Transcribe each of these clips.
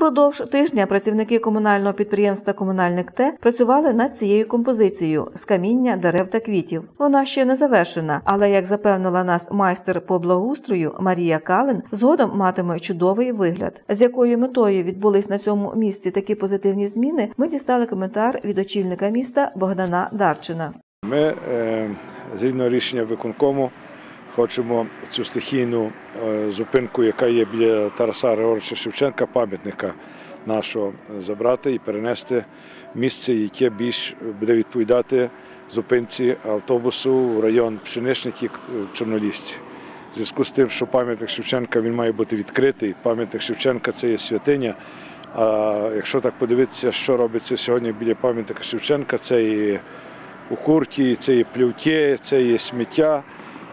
Впродовж тижня працівники комунального підприємства Комунальник Т працювали над цією композицією з каміння, дерев та квітів. Вона ще не завершена, але як запевнила нас майстер по благоустрою Марія Калин, згодом матиме чудовий вигляд. З якою метою відбулись на цьому місці такі позитивні зміни, ми дістали коментар від очільника міста Богдана Дарчина. Ми е, згідно рішення виконкому хочемо цю стихійну е, зупинку, яка є біля Тараса Григоровича Шевченка, пам'ятника нашого, е, забрати і перенести місце, яке більш буде відповідати зупинці автобусу в район Пшеничників Чорнолісці. В зв'язку з тим, що пам'ятник Шевченка він має бути відкритий. Пам'ятник Шевченка це є святиня. А якщо так подивитися, що робиться сьогодні біля пам'ятника Шевченка, це і укурки, це і плівки, це і сміття,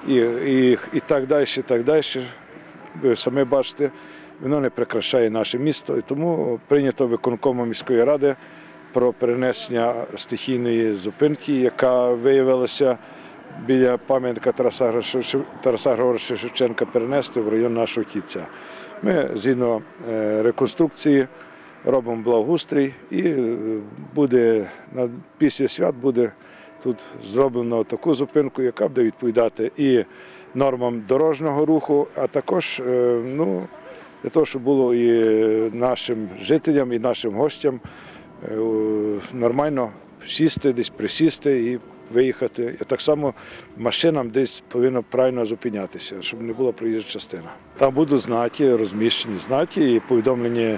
і, і, і так далі, і так далі. Ви самі бачите, воно не прикрашає наше місто. І тому прийнято виконкомом міської ради про перенесення стихійної зупинки, яка виявилася біля пам'ятника Тараса Григоровича- Шевченка перенести в район нашого кільця. Ми згідно е, реконструкції робимо благоустрій і е, буде після свят буде тут зроблено таку зупинку, яка буде відповідати і нормам дорожнього руху, а також е, ну, для того, щоб було і нашим жителям, і нашим гостям е, нормально сісти, десь присісти і виїхати. І так само машинам десь повинно правильно зупинятися, щоб не була проїжджа частина. Там будуть знаки, розміщені знаки і повідомлені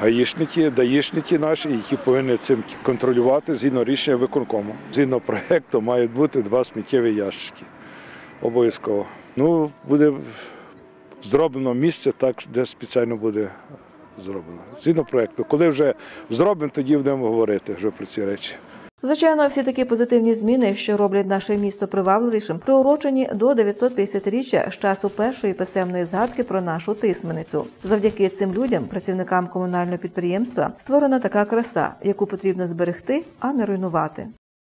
гаїшники, даїшники наші, які повинні цим контролювати згідно рішення виконкому. Згідно проєкту мають бути два сміттєві ящики. Обов'язково. Ну, буде зроблено місце так, де спеціально буде зроблено. Згідно проєкту. Коли вже зробимо, тоді будемо говорити вже про ці речі. Звичайно, всі такі позитивні зміни, що роблять наше місто привабливішим, приурочені до 950-річчя з часу першої писемної згадки про нашу тисменицю. Завдяки цим людям, працівникам комунального підприємства, створена така краса, яку потрібно зберегти, а не руйнувати.